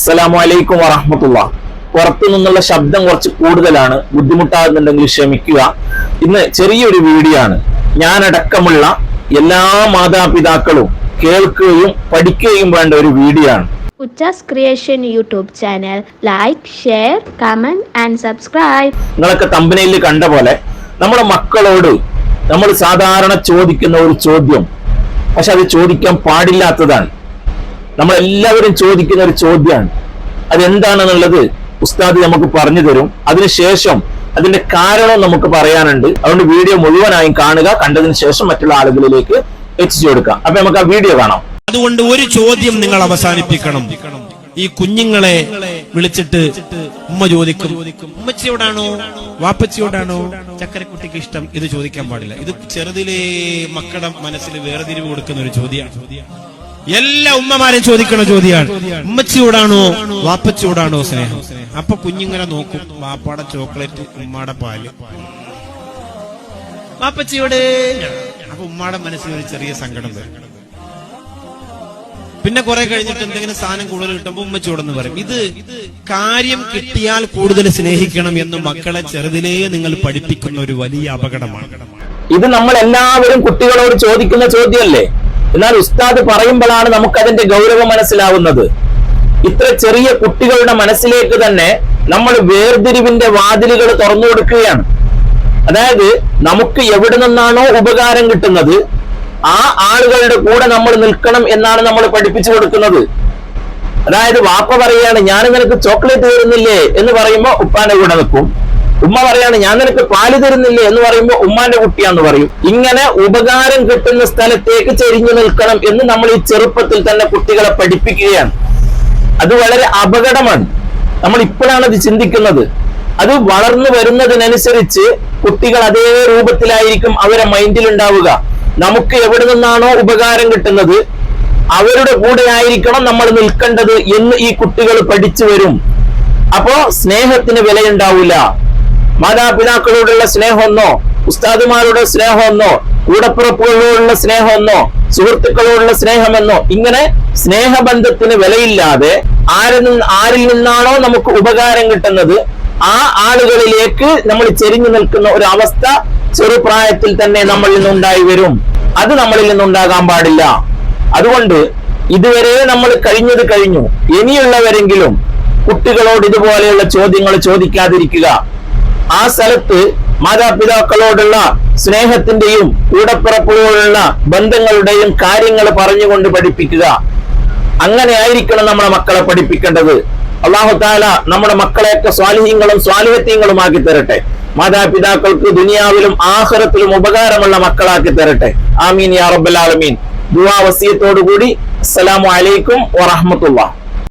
അസ്സലാമു അലൈക്കും വറഹമത്തുള്ള. പുറത്തു നിന്നുള്ള ശബ്ദം കുറച്ച് കൂടുതലാണ്. ബുദ്ധിമുട്ടാകുന്നുണ്ടെങ്കിൽ ക്ഷമിക്കുക. ഇന്ന് ചെറിയൊരു വീഡിയോ ആണ്. ഞാനടക്കമുള്ള എല്ലാ മാതാപിതാക്കളും കേൾക്കുകയും പഠിക്കുകയും വേണ്ട ഒരു വീഡിയോ ആണ്. Uchas creation YouTube channel like share comment and subscribe നിങ്ങളൊക്കെ തമ്പനയിൽ കണ്ട പോലെ നമ്മുടെ മക്കളോട് നമ്മൾ സാധാരണ ചോദിക്കുന്ന ഒരു ചോദ്യം. പക്ഷെ അത് ചോദിക്കാൻ പാടില്ലാത്തതാണ്. നമ്മൾ എല്ലാവരും ചോദിക്കുന്ന ഒരു ചോദ്യമാണ്. അതെന്താണെന്നുള്ളത് ഉസ്താദ് നമുക്ക് പറഞ്ഞു തരും. അതിനുശേഷം അതിന്റെ കാരണം നമുക്ക് പറയാനുണ്ട്. അതുകൊണ്ട് വീഡിയോ മുഴുവനായും കാണുക. കണ്ടതിന് ശേഷം മറ്റുള്ള ആളുകളിലേക്ക് എത്തിച്ചു കൊടുക്കാം അപ്പൊ നമുക്ക് ആ വീഡിയോ കാണാം. അതുകൊണ്ട് ഒരു ചോദ്യം നിങ്ങൾ അവസാനിപ്പിക്കണം. ഈ കുഞ്ഞുങ്ങളെ വിളിച്ചിട്ട് ഉമ്മ ചോദിക്കും. ഉമ്മച്ചിയോടാണോ വാപ്പച്ചിയോടാണോ ചക്കരക്കുട്ടിക്ക് ഇഷ്ടം. ഇത് ചോദിക്കാൻ പാടില്ല. ഇത് ചെറുതിലെ മക്കളുടെ മനസ്സിൽ വേർതിരിവ് കൊടുക്കുന്ന ഒരു ചോദ്യമാണ്. എല്ലാ ഉമ്മമാരും ചോദിക്കണ ചോദ്യമാണ്. ഉമ്മച്ചിയോടാണോ വാപ്പച്ചിയോടാണോ സ്നേഹം? അപ്പൊ കുഞ്ഞിങ്ങനെ നോക്കും വാപ്പാടെ ചോക്ലേറ്റ് ഉമ്മാടെ പാൽ. വാപ്പച്ചിയോട്? അപ്പൊ ഉമ്മാടെ മനസ്സിൽ ഒരു ചെറിയ സങ്കടം വരും. പിന്നെ കുറെ കഴിഞ്ഞിട്ട് എന്തെങ്കിലും സാധനം കൂടുതൽ കിട്ടുമ്പോൾ ഉമ്മച്ചോടെന്ന് പറയും ഇത് കാര്യം കിട്ടിയാൽ കൂടുതൽ സ്നേഹിക്കണം എന്ന് മക്കളെ ചെറുതിലേ നിങ്ങൾ പഠിപ്പിക്കുന്ന ഒരു വലിയ അപകടമാണ്. ഇത് നമ്മൾ എല്ലാവരും കുട്ടികളോട് ചോദിക്കുന്ന ചോദ്യമല്ലേ? എന്നാൽ ഉസ്താദ് പറയുമ്പോഴാണ് നമുക്ക് അതിന്റെ ഗൗരവം മനസ്സിലാവുന്നത്. ഇത്ര ചെറിയ കുട്ടികളുടെ മനസ്സിലേക്ക് തന്നെ നമ്മൾ വേർതിരിവിന്റെ വാതിലുകൾ തുറന്നു കൊടുക്കുകയാണ്. അതായത് നമുക്ക് എവിടെ നിന്നാണോ ഉപകാരം കിട്ടുന്നത് ആ ആളുകളുടെ കൂടെ നമ്മൾ നിൽക്കണം എന്നാണ് നമ്മൾ പഠിപ്പിച്ചു കൊടുക്കുന്നത്. അതായത് വാപ്പ പറയാണ് ഞാൻ നിനക്ക് ചോക്ലേറ്റ് തരുന്നില്ലേ? എന്ന് പറയുമ്പോൾ ഉപ്പാന്റെ കൂടെ നിൽക്കും. ഉമ്മ പറയാണ് ഞാൻ നിനക്ക് പാൽ തരുന്നില്ലേ? എന്ന് പറയുമ്പോൾ ഉമ്മാന്റെ കുട്ടിയാന്ന് പറയും. ഇങ്ങനെ ഉപകാരം കിട്ടുന്ന സ്ഥലത്തേക്ക് ചെരിഞ്ഞു നിൽക്കണം എന്ന് നമ്മൾ ഈ ചെറുപ്പത്തിൽ തന്നെ കുട്ടികളെ പഠിപ്പിക്കുകയാണ്. അത് വളരെ അപകടമാണ്. നമ്മൾ ഇപ്പോഴാണ് അത് ചിന്തിക്കുന്നത്. അത് വളർന്നു വരുന്നതിനനുസരിച്ച് കുട്ടികൾ അതേ രൂപത്തിലായിരിക്കും അവരെ മൈൻഡിൽ ഉണ്ടാവുക. നമുക്ക് എവിടെ നിന്നാണോ ഉപകാരം കിട്ടുന്നത് അവരുടെ കൂടെ ആയിരിക്കണം നമ്മൾ നിൽക്കേണ്ടത് എന്ന് ഈ കുട്ടികൾ പഠിച്ചു വരും. അപ്പോ സ്നേഹത്തിന് വിലയുണ്ടാവില്ല. മാതാപിതാക്കളോടുള്ള സ്നേഹമെന്നോ ഉസ്താദുമാരുടെ സ്നേഹമെന്നോ കൂടപ്പുറപ്പുകളോടുള്ള സ്നേഹമെന്നോ സുഹൃത്തുക്കളോടുള്ള സ്നേഹമെന്നോ ഇങ്ങനെ സ്നേഹബന്ധത്തിന് വിലയില്ലാതെ ആരിൽ ആരിൽ നിന്നാണോ നമുക്ക് ഉപകാരം കിട്ടുന്നത് ആ ആളുകളിലേക്ക് നമ്മൾ ചെരിഞ്ഞു നിൽക്കുന്ന ഒരു അവസ്ഥ ചെറുപ്രായത്തിൽ തന്നെ നമ്മളിൽ നിന്നുണ്ടായി വരും. അത് നമ്മളിൽ നിന്നുണ്ടാകാൻ പാടില്ല. അതുകൊണ്ട് ഇതുവരെ നമ്മൾ കഴിഞ്ഞത് കഴിഞ്ഞു. ഇനിയുള്ളവരെങ്കിലും കുട്ടികളോട് ഇതുപോലെയുള്ള ചോദ്യങ്ങൾ ചോദിക്കാതിരിക്കുക. ആ സ്ഥലത്ത് മാതാപിതാക്കളോടുള്ള സ്നേഹത്തിന്റെയും കൂടപ്പിറപ്പുകളോടുള്ള ബന്ധങ്ങളുടെയും കാര്യങ്ങൾ പറഞ്ഞുകൊണ്ട് പഠിപ്പിക്കുക. അങ്ങനെ ആയിരിക്കണം നമ്മുടെ മക്കളെ പഠിപ്പിക്കേണ്ടത്. അള്ളാഹു താല നമ്മുടെ മക്കളെയൊക്കെ സ്വാലിഹ്യങ്ങളും സ്വാലിഹത്യങ്ങളുമാക്കി തരട്ടെ. മാതാപിതാക്കൾക്ക് ദുനിയാവിലും ആഹ്റത്തിലും ഉപകാരമുള്ള മക്കളാക്കി തരട്ടെ. ആമീൻ യാ റബ്ബൽ ആലമീൻ. ദുവാ വസിയത്തോടു കൂടി അസ്സലാമു അലൈക്കും വറഹ്മത്തുള്ളാഹി.